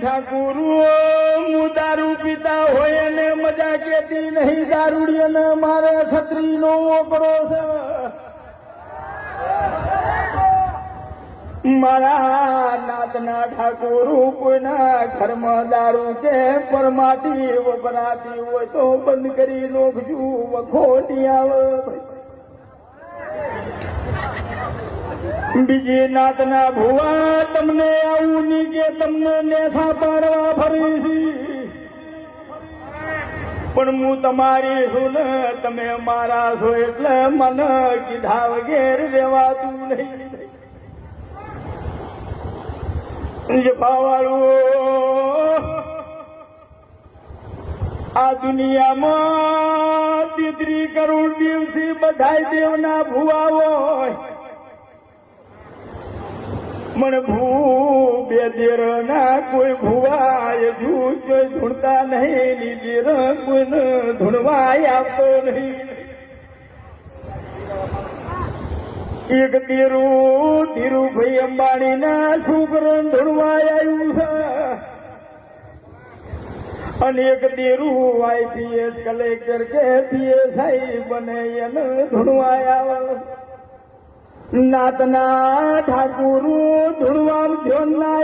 ઠાકુરો હું દારૂ હોય ને મજા કેતી નહીં. દારૂડીએ ને મારે છત્રી નો ઓકરો છે. મારા નાતના ઠાકુર કોઈના ઘરમાં દારૂ કે પરમાટી વપરાતી હોય તો બંધ કરી નોખજું. વખોટી આવે. બીજી નાતના ભુવા તમને આવું ની કે તમને નેસા પાડવા ફરીશી પણ હું તમારી છું તમે મારા છો એટલે મને કીધા વગેર રેવાતું નહીં. જફાવાળું આ દુનિયામાં તેત્રી કરુણ દિવસી બધાય દેવના ભુવા હોય. મન ભૂ બે દેર ના કોઈ ભુવા હજુ ચોય ધૂણતા નહીં ની દેર કોઈને ધૂણવાય આપતો નહીં. એક તેરું ધીરુભાઈ અંબાણી ના છોકરો ધૂણવાય આવ્યું છે દેરું આઈપીએસ કલેક્ટર કે પીએસઆઈ બને એને ધૂણવાયા. નાતના ઠાકુર ધૂણવામ ધ્યોન ના